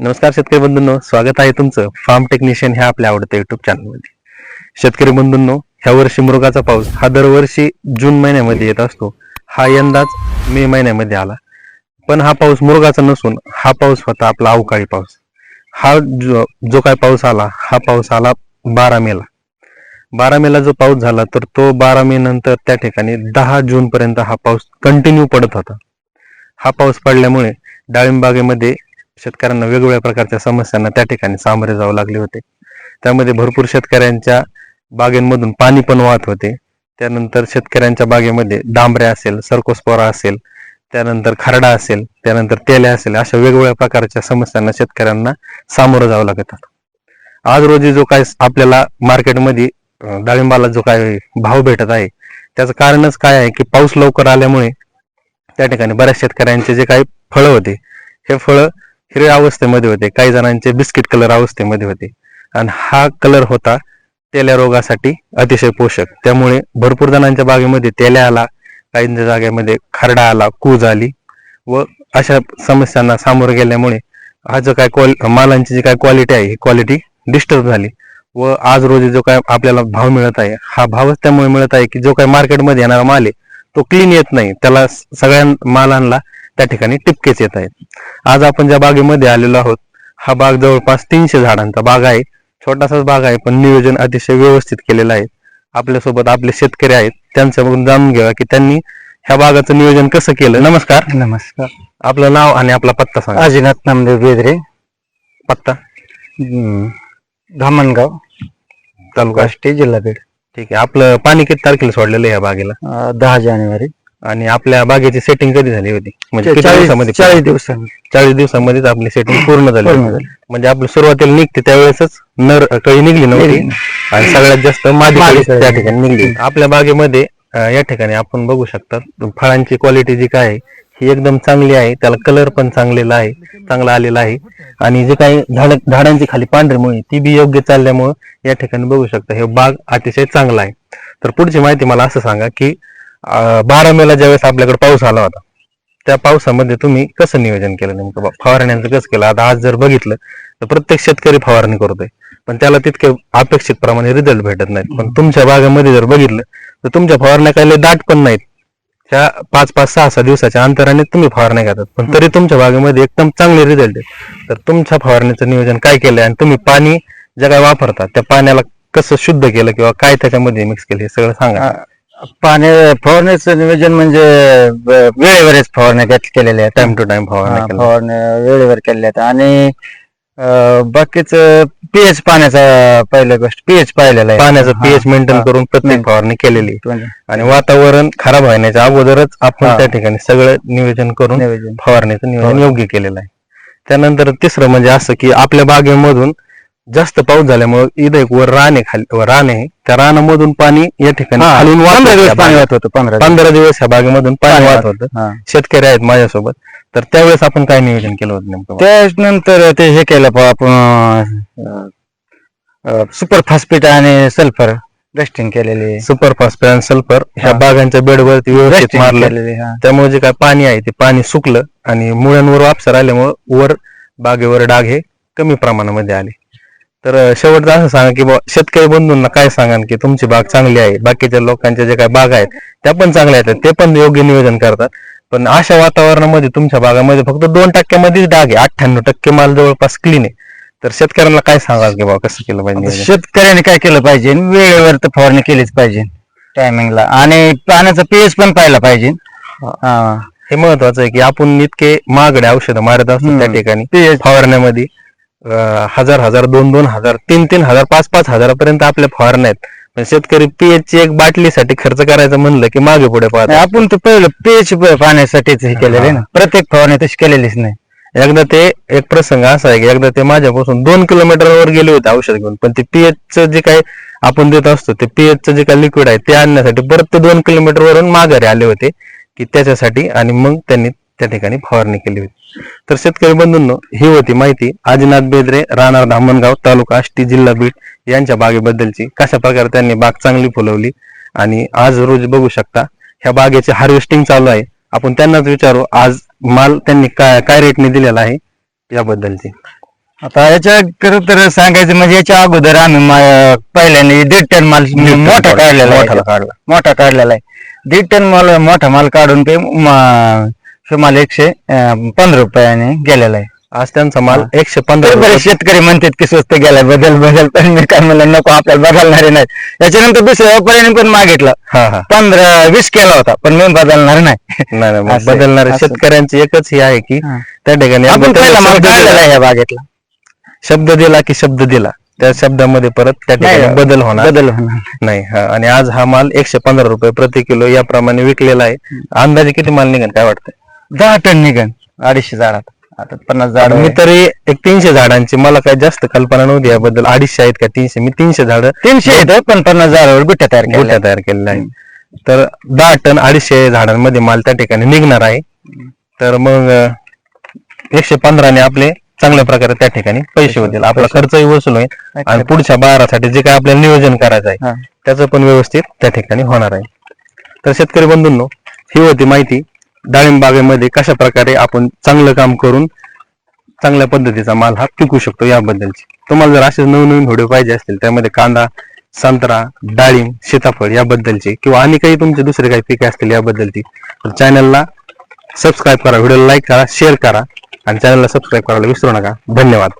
नमस्कार शेतकरी बंधूंनो स्वागत आहे तुमचं फार्म टेक्निशियन ह्या आपल्या आवडत्या युट्यूब चॅनलमध्ये शेतकरी बंधूंनो ह्या वर्षी मृगाचा पाऊस हा दरवर्षी जून महिन्यामध्ये येत असतो. हा यंदाच मे महिन्यामध्ये आला. पण हा पाऊस मृगाचा नसून हा पाऊस होता आपला अवकाळी पाऊस. हा जो जो काय पाऊस आला हा पाऊस आला बारा मेला. बारा मेला जो पाऊस झाला तर तो बारा मे नंतर त्या ठिकाणी दहा जून पर्यंत हा पाऊस कंटिन्यू पडत होता. हा पाऊस पडल्यामुळे डाळिंबागेमध्ये शेतकऱ्यांना वेगवेगळ्या प्रकारच्या समस्यांना त्या ठिकाणी सामोरे जावं लागले होते. त्यामध्ये भरपूर शेतकऱ्यांच्या बागेंमधून पाणी पण वाहत होते. त्यानंतर शेतकऱ्यांच्या बागेमध्ये डांबऱ्या असेल सरकोस्पोरा असेल त्यानंतर खरडा असेल त्यानंतर तेल्या असेल अशा वेगवेगळ्या प्रकारच्या समस्यांना शेतकऱ्यांना सामोरं जावं लागत आज रोजी जो काय आपल्याला मार्केटमध्ये डाळिंबाला जो काय भाव भेटत आहे त्याचं कारणच काय आहे की पाऊस लवकर आल्यामुळे त्या ठिकाणी बऱ्याच शेतकऱ्यांचे जे काही फळं होते हे फळं हिरव्या अवस्थेमध्ये होते. काही जणांचे बिस्किट कलर अवस्थेमध्ये होते. आणि हा कलर होता तेल्या रोगासाठी अतिशय पोषक. त्यामुळे भरपूर जणांच्या बागेमध्ये तेल्या आला काहींच्या जागेमध्ये खरडा आला कूज आली व अशा समस्यांना सामोरं गेल्यामुळे हा जो काय क्वाल मालांची जी काय क्वालिटी आहे ही क्वालिटी डिस्टर्ब झाली व आज रोजी जो काय आपल्याला भाव मिळत आहे हा भावच त्यामुळे मिळत आहे की जो काय मार्केटमध्ये येणारा माल आहे तो क्लीन येत नाही. त्याला सगळ्या मालांना त्या ठिकाणी टिपकेच येत आहेत. आज आपण ज्या बागेमध्ये आलेलो आहोत हा बाग जवळपास तीनशे झाडांचा बाग आहे. छोटासाच बाग आहे पण नियोजन अतिशय व्यवस्थित केलेलं आहे. आपल्यासोबत आपले शेतकरी आहेत त्यांच्याकडून जाणून घ्या की त्यांनी ह्या बागाचं नियोजन कसं केलं. नमस्कार. नमस्कार. आपलं नाव आणि आपला पत्ता सांगा. आजीनाथ नामदेव बेदरे. पत्ता? धामणगाव तालुका? काष्टी जिल्हा बीड ठीक आहे. आपलं पाणी किती तारखेला सोडलेलं आहे या बागेला? दहा जानेवारी. आणि आपल्या बागेची सेटिंग कधी झाली होती? म्हणजे किती चाळीस दिवसामध्ये चाळीस दिवसांनी चाळीस दिवसामध्येच आपली सेटिंग पूर्ण झाली पूर्ण होती. झाली. म्हणजे आपली सुरुवातीला निघते त्यावेळेसच नर कळी निघली नव्हती. निघली. आणि सगळ्यात जास्त मादी मादी कळी कळी. त्या ठिकाणी निघली. आपल्या बागेमध्ये अं, या ठिकाणी आपण बघू शकता फळांची क्वालिटी जी काय आहे ही एकदम चांगली आहे. त्याला कलर पण चांगलेला आहे चांगला आलेला आहे. आणि जे काही झाड झाडांची खाली पांढरीमुळे ती बी योग्य चालल्यामुळे या ठिकाणी बघू शकता हे बाग अतिशय चांगला आहे. तर पुढची माहिती मला असं सांगा की बारा मेला ज्यावेळेस आपल्याकडे पाऊस आला होता त्या पावसामध्ये तुम्ही कसं नियोजन केलं नेमकं? फवारण्याचं फवारण्यांचं कसं केलं? आता आज जर बघितलं तर प्रत्येक शेतकरी फवारणी करतोय पण त्याला तितके अपेक्षित प्रमाणे रिझल्ट भेटत नाहीत. पण तुमच्या बागेमध्ये जर बघितलं तर तुमच्या फवारण्या काही लय दाट पण नाहीत. त्या पाच पाच सहा सहा दिवसाच्या अंतराने तुम्ही फवारण्या घेतात पण तरी तुमच्या बागेमध्ये एकदम चांगले रिझल्ट आहेत. तर तुमच्या फवारणीचं नियोजन काय केलंय? आणि तुम्ही पाणी जे काय वापरता त्या पाण्याला कसं शुद्ध केलं किंवा काय त्याच्यामध्ये मिक्स केलं हे सगळं सांगा. पाणी फवारण्याचं नियोजन म्हणजे वेळेवरच फवारण्या घेत- केलेल्या आहेत टाइम टू टाइम फवारण्या केल्या. फवारण्या वेळेवर केलेल्या आहेत आणि बाकीच पीएच पाण्याचा पहिल्या गोष्ट पीएच पाहिलेला आहे पाण्याचं पीएच मेंटेन. करून प्रत्येक. फवारणी केलेली आहे. म्हणजे आणि वातावरण खराब होण्याच्या अगोदरच आपण हा. त्या ठिकाणी सगळं नियोजन करून नियोजन फवारणीचं नियोजन फवारणी. योग्य केलेलं आहे त्यानंतर तिसरं म्हणजे असं की आपल्या बागेमधून जास्त पाऊस झाल्यामुळे इथं एक वर रान आहे खाली वर रान आहे त्या रानामधून पाणी या ठिकाणी हा, खालून वाहत पंधरा होतं दिवस त्या पाणी बागेत. वाहत होतं पंधरा दिवस. पंधरा दिवस ह्या बागेमधून पाणी वाहत होतं हा. शेतकरी आहेत माझ्यासोबत तर त्यावेळेस आपण काय नियोजन केलं होतं नेमकं त्यानंतर ते हे केलं आपण सुपर फास्फेट आणि सल्फर डस्टिंग केलेली सुपर फॉस्फेट सल्फर ह्या हा. बागांच्या बेडवरती व्यवस्थित Dusting मारलं केलेली, हा. त्यामुळे जे काय पाणी आहे ते पाणी सुकलं आणि मुळ्यांवर वापसर आल्यामुळे वर बागेवर डाग हे कमी प्रमाणामध्ये आले तर शेवटचं असं सांगा की शेतकरी बंधूंना काय सांगा की तुमची बाग चांगली आहे बाकीच्या लोकांच्या जे काय बाग आहेत त्या पण चांगल्या आहेत ते पण योग्य नियोजन करतात. पण अशा वातावरणामध्ये तुमच्या बागामध्ये फक्त दोन टक्क्यामध्येच डाग आहे अठ्ठ्याण्णव टक्के माल जवळपास क्लीन आहे. तर शेतकऱ्यांना काय सांगाल की बाबा कसं केलं पाहिजे? शेतकऱ्याने काय केलं पाहिजे? वेळेवर तर फवारणी केलीच पाहिजे टायमिंगला आणि पाण्याचा पीएच पण पाहिला पाहिजे. हा. हे. महत्वाचं आहे की आपण इतके महागडे औषधं मारत असतो त्या. ठिकाणी फवारण्यामध्ये. हजार हजार दोन दोन हजार तीन तीन हजार पाच पाच हजारापर्यंत आपल्या फवारण्या आहेत. पण शेतकरी पीएच ची एक बाटलीसाठी खर्च करायचं म्हणलं की मागे पुढे नाही, पाहतात आपण तर पहिलं पीएच पाण्यासाठीच हे केलेलं आहे ना. प्रत्येक फवारणी तशी केलेलीच नाही. एकदा ते एक प्रसंग असा आहे की एकदा ते माझ्यापासून दोन किलोमीटरवर गेले होते औषध घेऊन. पण ते पीएच चं जे काही आपण देत असतो ते पीएच चं जे काही लिक्विड आहे ते आणण्यासाठी परत ते दोन किलोमीटर वरून माघारी आले होते की त्याच्यासाठी आणि मग त्यांनी त्या ठिकाणी फवारणी केली होती. तर शेतकरी बंधूंनो ही होती माहिती. आदिनाथ बेदरे राहणार धामणगाव तालुका आष्टी जिल्हा बीड यांच्या बागेबद्दलची कशा प्रकारे त्यांनी बाग चांगली फुलवली आणि आज रोज बघू शकता ह्या बागेचे हार्वेस्टिंग चालू आहे. आपण त्यांनाच विचारू आज माल त्यांनी काय काय रेटने दिलेला आहे याबद्दलची. आता याच्या खरं तर सांगायचं म्हणजे याच्या अगोदर आम्ही पहिल्याने दीड टन माल मोठा काढलेला काढला. मोठा काढलेला आहे. दीड टन माल मोठा माल काढून ते तो माल एकशे पंधरा रुपयाने गेलेला आहे. आज त्यांचा माल एकशे पंधरा रुपये. शेतकरी म्हणतात की स्वस्त गेलाय बदल बदल पण मी काय म्हणलं नको आपल्याला बदलणारे नाहीत याच्यानंतर दुसऱ्या व्यापाऱ्याने पण मागितलं. हा हा. पंधरा वीस केला होता पण मी बदलणार नाही. नाही नाही मग असं आहे, बदलणारे असं. शेतकऱ्यांची एकच हे आहे की हा. त्या ठिकाणी आपण पहिला माल शब्द काढलेला दिला- आहे या बागेतला? शब्द दिला की शब्द दिला. त्या शब्दामध्ये परत त्या ठिकाणी नाही, बदल होणार. बदल होणार. नाही हा. आणि आज हा माल एकशे पंधरा रुपये प्रति किलो याप्रमाणे विकलेला आहे. अंदाजे किती माल निघेल काय वाटतंय? दहा टन निघन अडीचशे झाडात. आता पन्नास झाड मी तरी एक तीनशे झाडांची मला काही जास्त कल्पना नव्हती याबद्दल. अडीचशे आहेत का तीनशे? मी तीनशे झाड तीनशे येतं पण पन्नास झाडावर गुट्या तयार केल्या गोठ्या तयार केलेल्या आहे तर दहा टन अडीचशे झाडांमध्ये माल त्या ठिकाणी निघणार आहे. तर मग अं, एकशे पंधराने आपले चांगल्या प्रकारे त्या ठिकाणी पैसे होतील. आपला खर्चही वसूल होईल. आणि पुढच्या बारासाठी जे काय आपल्याला नियोजन करायचं आहे हा. त्याचं पण व्यवस्थित त्या ठिकाणी होणार आहे. तर शेतकरी बंधूंनो ही होती माहिती. डाळिंब बागेमध्ये कशा प्रकारे आपण चांगलं काम करून चांगल्या पद्धतीचा माल हा पिकू शकतो याबद्दलची. तुम्हाला जर असे नवनवीन व्हिडिओ पाहिजे असतील त्यामध्ये कांदा संत्रा डाळिंब सीताफळ याबद्दलचे किंवा आणि काही तुमचे दुसरे काही पिके असतील याबद्दलची तर चॅनलला सबस्क्राईब करा व्हिडिओला लाईक करा शेअर करा आणि चॅनलला सबस्क्राईब करायला विसरू नका. धन्यवाद.